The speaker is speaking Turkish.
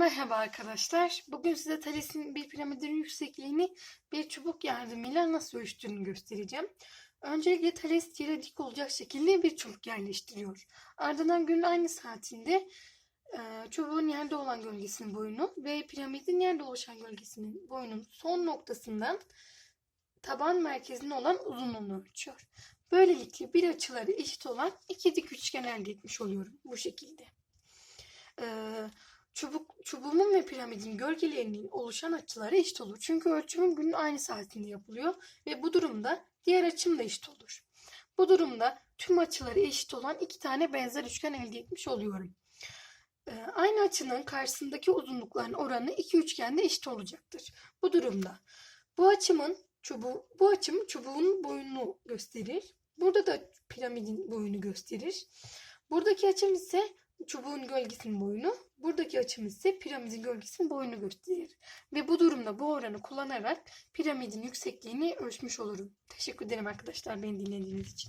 Merhaba arkadaşlar. Bugün size Thales'in bir piramidin yüksekliğini bir çubuk yardımıyla nasıl ölçtüğünü göstereceğim. Öncelikle Thales yere dik olacak şekilde bir çubuk yerleştiriyor. Ardından günün aynı saatinde e, çubuğun yerde olan gölgesinin boyunu ve piramidin yerde oluşan gölgesinin boyunun son noktasından taban merkezine olan uzunluğunu ölçüyor. Böylelikle bir açıları eşit olan iki dik üçgen elde etmiş oluyorum bu şekilde. Ee, çubuk, çubuğumun ve piramidin gölgelerinin oluşan açıları eşit olur. Çünkü ölçümüm günün aynı saatinde yapılıyor ve bu durumda diğer açım da eşit olur. Bu durumda tüm açıları eşit olan iki tane benzer üçgen elde etmiş oluyorum. Ee, aynı açının karşısındaki uzunlukların oranı iki üçgende eşit olacaktır. Bu durumda bu açımın çubuğu, bu açım çubuğun boyunu gösterir. Burada da piramidin boyunu gösterir. Buradaki açım ise çubuğun gölgesinin boyunu, buradaki açım ise piramidin gölgesinin boyunu gösterir. Ve bu durumda bu oranı kullanarak piramidin yüksekliğini ölçmüş olurum. Teşekkür ederim arkadaşlar beni dinlediğiniz için.